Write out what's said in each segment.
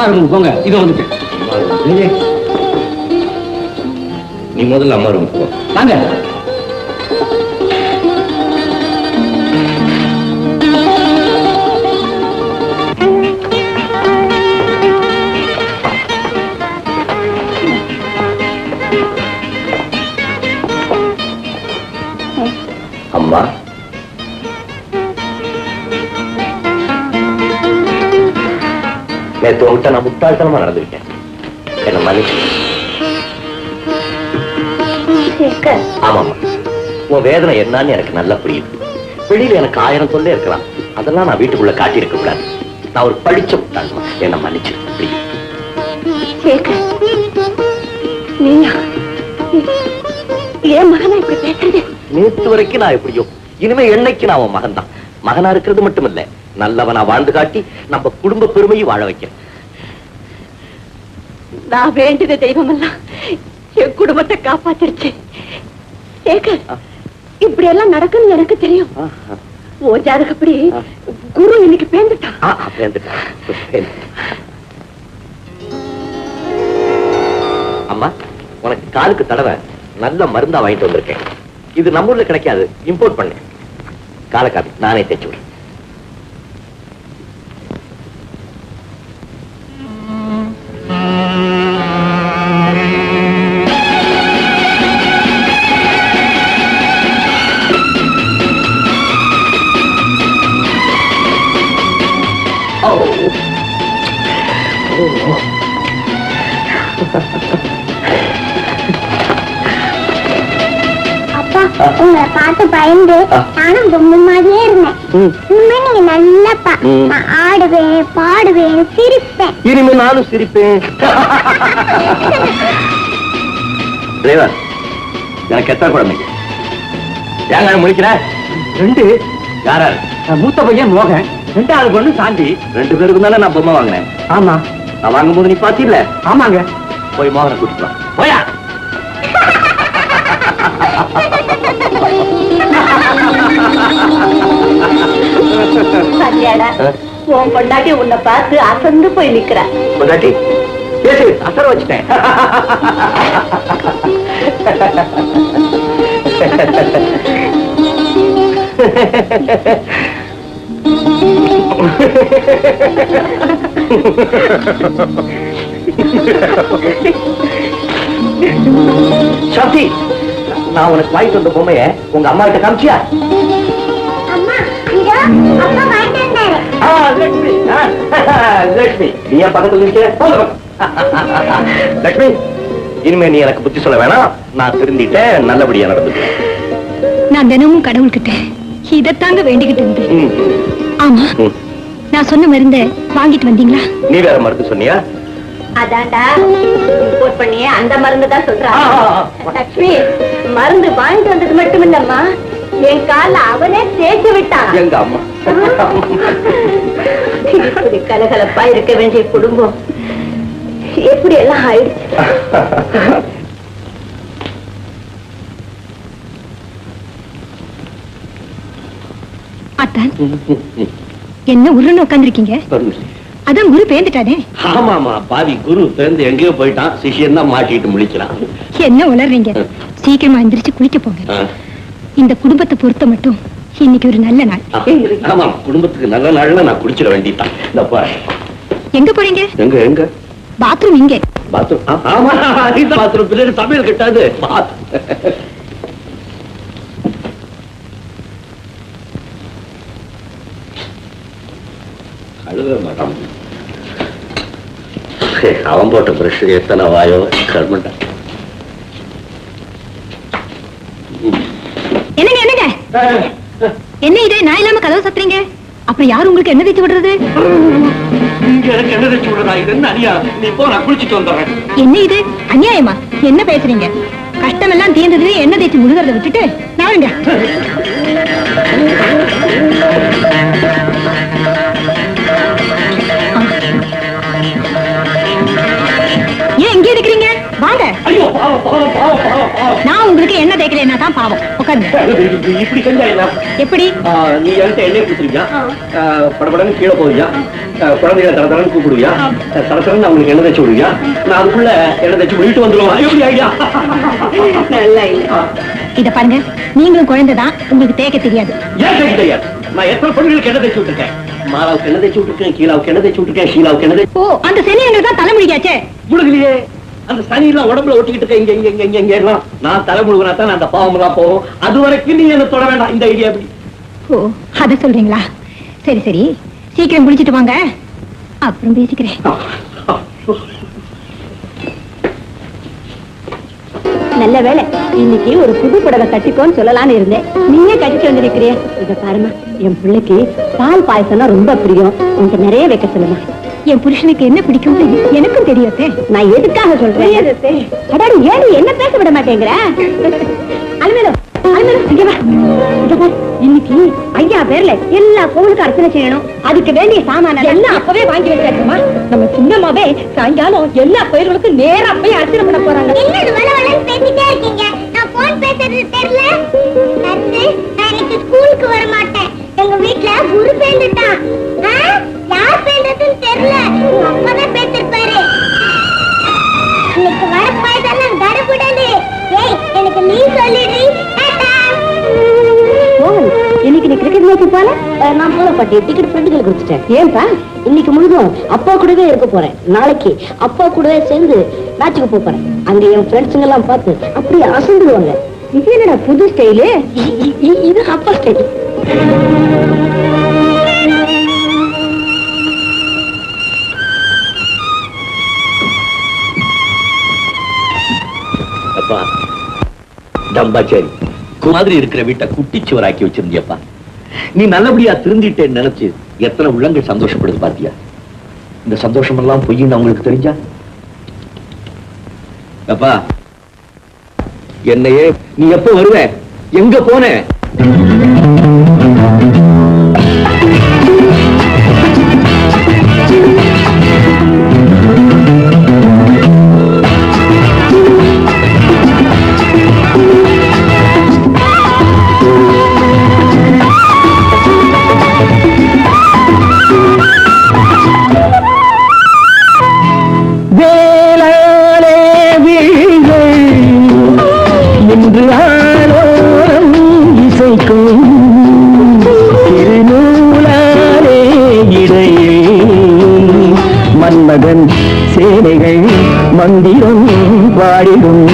அம்மா ரூமுக்கு போங்க. இதை வந்துட்டேன். நீ முதல்ல அம்மா ரூம் போ. வாங்க. அம்மா. நேத்து உங்ககிட்ட நான் முட்டாள்தனமா நடந்துக்கிட்டேன். என்ன மன்னிச்சு. ஆமாம்மா. உன் வேதனை என்னன்னு எனக்கு நல்லா புரியுது. வெளியில எனக்கு ஆயிரம் சொல்லே இருக்கலாம். அதெல்லாம் நான் வீட்டுக்குள்ள காட்டியிருக்க கூடாது. நான் ஒரு படிச்ச முட்டாள்மா என்ன மன்னிச்சு. பேசுறது? நேத்து வரைக்கும் நான் எப்படியோ இனிமே என்னைக்கு நான் உன் மகன் தான் மகனா இருக்கிறது மட்டும் இல்ல நல்லவனா வாழ்ந்து காட்டி நம்ம குடும்ப பெருமையும் வாழ வைக்கிறேன். நான் வேண்டிய தெய்வம் எல்லாம் என் குடும்பத்தை காப்பாத்திருச்சு. சேகர் இப்படி எல்லாம் நடக்குன்னு எனக்கு தெரியும். ஓ ஜாதகப்படி குரு இன்னைக்கு பேந்துட்டான். அம்மா உனக்கு காலுக்கு தடவை நல்ல மருந்தா வாங்கிட்டு வந்திருக்கேன். இது நம்ம ஊர்ல கிடைக்காது இம்போர்ட் பண்ணேன் காலக்காபி நானே தைச்சு விடுறேன். பயந்து நானும் பொம்மை மாதிரியே இருந்தேன். இனிமே நீங்க நல்லா பா ம். நான் ஆடுவேன் பாடுவேன் சிரிப்பேன். இனிமே நானும் சிரிப்பேன். டிரைவர் எனக்கு எத்தனை குழந்தைங்க ஏங்க முடிக்கிற ரெண்டு. யாரா அஹ், மூத்த பையன் மோகன். ரெண்டாவது பொண்ணு சாந்தி. ரெண்டு பேருக்கு தானே நான் பொம்மை வாங்கினேன். ஆமா. நான் வாங்கும்போது நீ பாத்தில ஆமாங்க. போய் மோகனை கூட்டிட்டு போயா? சரியாடா உன் பொண்டாட்டி உன்னை பார்த்து அசந்து போய் நிக்கிறா. பொண்டாட்டி பேசு அசர வச்சுட்டேன். சாந்தி நான் உனக்கு வாங்கிட்டு வந்த பொம்மைய உங்க அம்மா கிட்ட காமிச்சியா? லட்சுமி லட்சுமி நீ என் பக்கத்துல பக்கம். லட்சுமி இனிமே நீ எனக்கு புத்தி சொல்ல வேணாம். நான் திருந்திட்டேன். நல்லபடியா நடந்துட்டேன் நான் தினமும் கடவுள்கிட்ட இதத்தாங்க வேண்டிக்கிட்டு இருந்தேன். ஆமா. நான் சொன்ன மருந்த வாங்கிட்டு வந்தீங்களா? நீ வேற மருந்து சொன்னியா? அதான்டா பண்ணியே அந்த மருந்து தான் சொல்றா ஆ, ஆ, ஆ. லட்சுமி மருந்து வாங்கிட்டு வந்தது மட்டும் என் கால்ல அவனே தேய்ச்சி விட்டான். எங்க அம்மா? இப்படி கலகலப்பா இருக்க வேண்டிய குடும்பம் எப்படி எல்லாம் ஆயிடுச்சு? அத்தான் என்ன உருன்னு உட்காந்துருக்கீங்க அதான் குரு பேந்துட்டானே ஆமாமா பாவி குரு பிறந்து எங்கேயோ போயிட்டான் சிஷியன் தான் மாட்டிட்டு முழிக்கிறான். என்ன உளறீங்க? சீக்கிரமா எந்திரிச்சு குளிக்க போங்க. இந்த குடும்பத்தை பொறுத்த மட்டும் இன்னைக்கு ஒரு நல்ல நாள். ஆமா குடும்பத்துக்கு நல்ல நாள்ல நான் குடிச்சிட வேண்டியதான் எங்க போறீங்க? எங்க எங்க? பாத்ரூம் இங்க. பாத்ரூம் ஆமா இந்த பாத்ரூம் பின்னாடி சமையல் கட்டாது. அழுக ஹே, அவன் போட்ட பிரஷ் எத்தனை வாயோ கர்மண்டா. என்ன இது? நான் இல்லாம கதவு சத்துறீங்க? அப்புறம் யார் உங்களுக்கு என்ன தேய்ச்சி விடுறது? இங்க எனக்கு என்ன தச்சு விடுறா இது என்ன அனியா நீ போ நான் குளிச்சிட்டு வந்துடுறேன். என்ன இது? அநியாயமா? என்ன பேசுறீங்க? கஷ்டமெல்லாம் தீர்ந்தது என்ன தேய்ச்சி முழுகிறத விட்டுட்டு நாளுங்க நான் உங்களை உங்களுக்கு என்ன தேய்க்கலைன்னா தான் பாவம். உட்காருங்க. இப்படி செஞ்சா எப்படி? நீ என்கிட்ட எண்ணெய் கொடுத்துருவியா படபடன்னு கீழே போவியா? குழந்தைகளை தர தரன்னு கூப்பிடுவியா தர தரன்னு அவங்களுக்கு எண்ணெய் தேய்ச்சி விடுவியா? நான் அதுக்குள்ள எண்ணெய் தேய்ச்சி விட்டு வந்துருவான். எப்படி ஐடியா நல்லா இல்ல. இத பாருங்க. நீங்களும் குழந்தைதான் உங்களுக்கு தேய்க்க தெரியாது. ஏன் தேய்க்க தெரியாது? நான் எத்தனை பொண்ணுகளுக்கு எண்ணெய் தேய்ச்சி விட்டுருக்கேன்? மாலாவுக்கு எண்ணெய் தேய்ச்சி விட்டுருக்கேன் கீழாவுக்கு எண்ணெய் தேய்ச்சி விட்டுருக்கேன் ஷீலாவுக்கு எண்ணெய் ஓ அந்த சனியங்கள் தான் தலைமுடிக்காச்சே. முழுகலையே அந்த சனி எல்லாம் உடம்புல ஒட்டிக்கிட்டு இருக்க இங்க இங்க இங்க இங்க எல்லாம். நான் தலை முழுகினா தான் அந்த பாவம் எல்லாம் போகும். அது வரைக்கும் நீ என்ன தொட வேண்டாம். இந்த ஐடியா எப்படி ஓ அத சொல்றீங்களா? சரி சரி. சீக்கிரம் குளிச்சிட்டு வாங்க. அப்புறம் பேசிக்கிறேன். நல்ல வேலை இன்னைக்கு ஒரு புது புடவை கட்டிக்கோன்னு சொல்லலாம்னு இருந்தேன். நீயே கட்டிட்டு வந்திருக்கிறிய இத பாருமா என் பிள்ளைக்கு பால் பாயசம்னா ரொம்ப பிரியம். உனக்கு நிறைய வைக்க சொல்லுமா என் புருஷனுக்கு என்ன பிடிக்கும்? எனக்கும் தெரியாதே. நான் எதுக்காக சொல்றேன்? அடாடி நீ என்ன பேச விட மாட்டேங்கிற? அலுமேலோ இன்னைக்கு ஐயா பேர்ல எல்லா கோவிலுக்கும் அர்ச்சனை செய்யணும். அதுக்கு வேண்டிய சாமான எல்லாம் அப்பவே வாங்கி வச்சாச்சுமா? நம்ம சின்னம்மாவே சாயங்காலம் எல்லா கோயில்களுக்கும் நேரா போய் அர்ச்சனை பண்ண போறாங்க. பேசிட்டே இருக்கீங்க? நான் போன் பேசுறது தெரியல? ஸ்கூலுக்கு வர மாட்டேன் எங்க வீட்ல குரு பேந்துட்டான்? யார் பேந்ததுன்னு தெரியல. உங்க அப்பா தான் பேசிருப்பாரு. இன்னைக்கு வர பாய்தெல்லாம் தடபுடலு ஏய் எனக்கு நீ சொல்லிடு டாடா. மோகன் இன்னைக்கு நீ கிரிக்கெட் மேட்ச் போல? நான் போல பாட்டி டிக்கெட் ஃப்ரெண்டுகளுக்கு கொடுத்துட்டேன் ஏன்பா? இன்னைக்கு முழுதும் அப்பா கூடவே இருக்க போறேன். நாளைக்கு அப்பா கூடவே சேர்ந்து மேட்சுக்கு போறேன். அங்க என் ஃப்ரெண்ட்ஸுங்க எல்லாம் பார்த்து அப்படியே அசந்துடுவாங்க. இது என்னடா புது ஸ்டைலு இது அப்பா ஸ்டைல் டம்பாச்சேரி. மாதிரி இருக்கிற வீட்டை குட்டிச்சுவராக்கி வச்சிருந்தியப்பா. நீ நல்லபடியா திருந்திட்டேன்னு நினைச்சு எத்தனை உள்ளங்கள் சந்தோஷப்படுது பாத்தியா? இந்த சந்தோஷம் எல்லாம் பொய்ன்னு அவங்களுக்கு தெரிஞ்சா? அப்பா என்னையே நீ எப்ப வருவ? எங்க போன? மன்மகன் சேனைகள் மந்திரம் பாடிடும்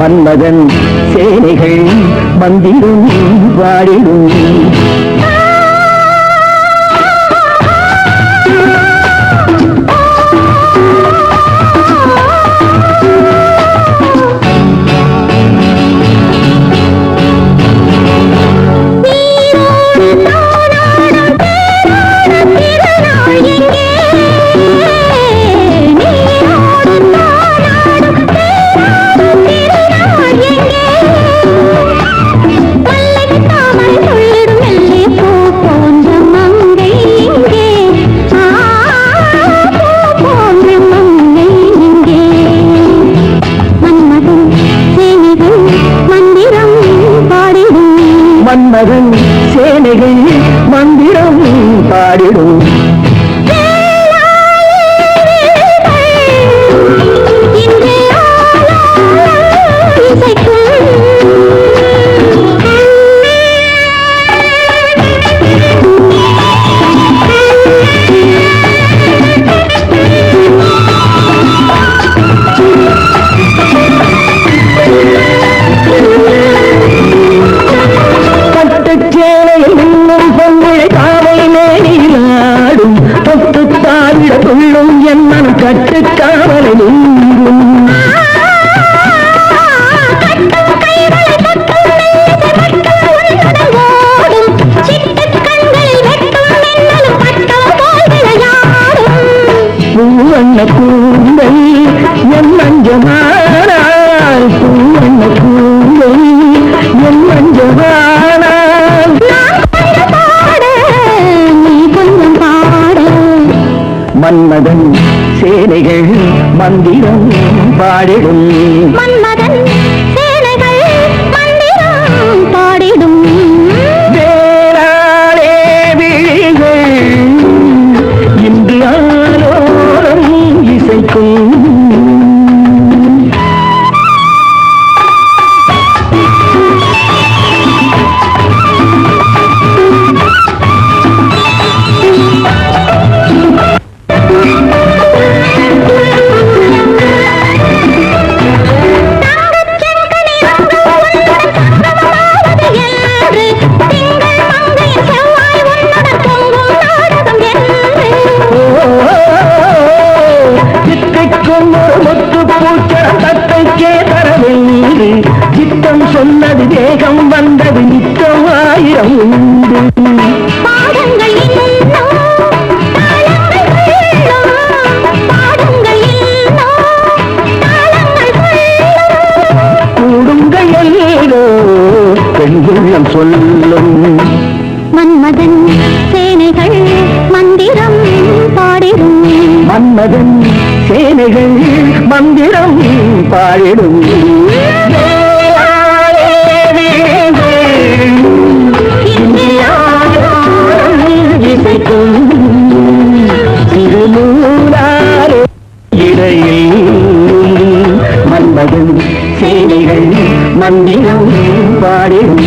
மன்மகன் சேனைகள் மந்திரம் பாடிடும் மந்திரம் பெண்குள்ளம் சொல்லும். மன்மதன் சேனைகள் மந்திரம் பாடிடும். மன்மதன் சேனைகள் மந்திரம் பாடிடும்.